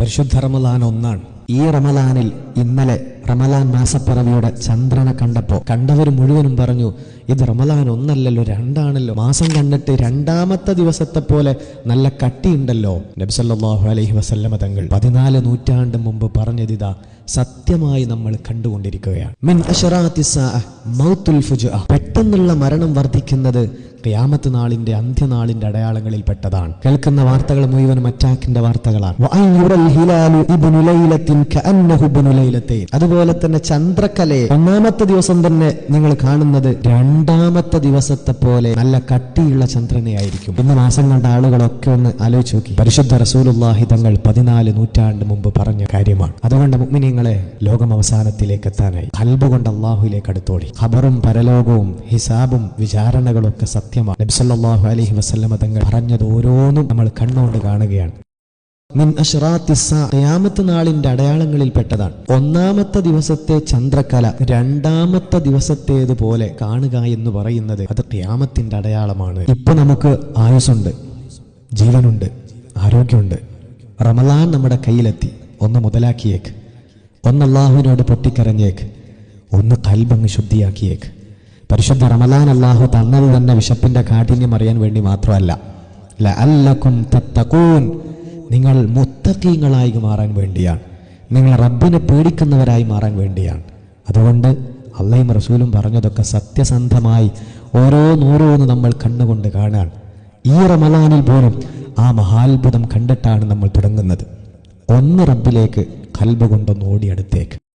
പരിശുദ്ധ റമലാൻ ഒന്നാണ്. ഈ റമലാനിൽ ഇന്നലെ റമലാൻ മാസപ്പിറവിയുടെ ചന്ദ്രനെ കണ്ടപ്പോ കണ്ടവർ മുഴുവനും പറഞ്ഞു ഇത് റമലാൻ ഒന്നല്ലല്ലോ രണ്ടാണല്ലോ. മാസം കണ്ടിട്ട് രണ്ടാമത്തെ ദിവസത്തെ പോലെ നല്ല കട്ടിയുണ്ടല്ലോ. നബ്സല്ലാഹു അലൈഹി വസല്ലമ തങ്ങൾ പതിനാല് നൂറ്റാണ്ട് മുമ്പ് പറഞ്ഞതിതാ സത്യമായി നമ്മൾ കണ്ടുകൊണ്ടിരിക്കുകയാണ്. പെട്ടെന്നുള്ള മരണം വർദ്ധിക്കുന്നത് ക്യാമത്ത് നാളിന്റെ അന്ത്യനാളിന്റെ അടയാളങ്ങളിൽ പെട്ടതാണ്. കേൾക്കുന്ന വാർത്തകൾ മുഴുവൻ മറ്റാക്കിന്റെ വാർത്തകളാണ്. അതുപോലെ തന്നെ ചന്ദ്രക്കലയെ ഒന്നാമത്തെ ദിവസം തന്നെ നിങ്ങൾ കാണുന്നത് രണ്ടാമത്തെ ദിവസത്തെ പോലെ നല്ല കട്ടിയുള്ള ചന്ദ്രനെ ആയിരിക്കും ഇന്ന് മാസം കണ്ട ആളുകളൊക്കെ ഒന്ന് ആലോചിച്ച് നോക്കി. പരിശുദ്ധ റസൂലുള്ളാഹി തങ്ങൾ പതിനാല് നൂറ്റാണ്ട് മുമ്പ് പറഞ്ഞ കാര്യമാണ്. അതുകൊണ്ട് മുഗ്മിനിങ്ങളെ ലോകം അവസാനത്തിലേക്ക് എത്താനായി. കൽബ് കൊണ്ട് അള്ളാഹുലേക്ക് അടുത്തോടി. ഖബറും പരലോകവും ഹിസാബും വിചാരണകളും ഒക്കെ സത്യമാണ്. നബ്സല്ലാഹു അലഹി വസല്ലമ തങ്ങൾ പറഞ്ഞത് ഓരോന്നും നമ്മൾ കണ്ണുകൊണ്ട് കാണുകയാണ്. മിൻ അഷറാത്തിസ ഖിയാമത്ത് നാളിന്റെ അടയാളങ്ങളിൽ പെട്ടതാണ്. ഒന്നാമത്തെ ദിവസത്തെ ചന്ദ്രകല രണ്ടാമത്തെ ദിവസത്തേതുപോലെ കാണുക എന്ന് പറയുന്നത് അത് ഖിയാമത്തിന്റെ അടയാളമാണ്. ഇപ്പൊ നമുക്ക് ആയുസുണ്ട് ജീവനുണ്ട് ആരോഗ്യമുണ്ട്. റമലാൻ നമ്മുടെ കയ്യിലെത്തി ഒന്ന് മുതലാക്കിയേക്ക്. ഒന്ന് അള്ളാഹുവിനോട് പൊട്ടിക്കരഞ്ഞേക്ക് ഒന്ന് കൽബങ്ങ് ശുദ്ധിയാക്കിയേക്ക്. പരിശുദ്ധ റമലാൻ അള്ളാഹു തന്നത് തന്നെ വിശപ്പിന്റെ കാഠിന്യം അറിയാൻ വേണ്ടി മാത്രമല്ല. ലഅല്ലക്കും നിങ്ങൾ മുത്തക്കീങ്ങളായി മാറാൻ വേണ്ടിയാണ്. നിങ്ങൾ റബ്ബിനെ പേടിക്കുന്നവരായി മാറാൻ വേണ്ടിയാണ്. അതുകൊണ്ട് അള്ളയും റസൂലും പറഞ്ഞതൊക്കെ സത്യസന്ധമായി ഓരോ ഓരോന്നോരോന്ന് നമ്മൾ കണ്ണുകൊണ്ട് കാണാൻ ഈ റമലാനിൽ പോലും ആ മഹാത്ഭുതം കണ്ടിട്ടാണ് നമ്മൾ തുടങ്ങുന്നത്. ഒന്ന് റബ്ബിലേക്ക് കൽബ് കൊണ്ടൊന്ന് ഓടിയടുത്തേക്ക്.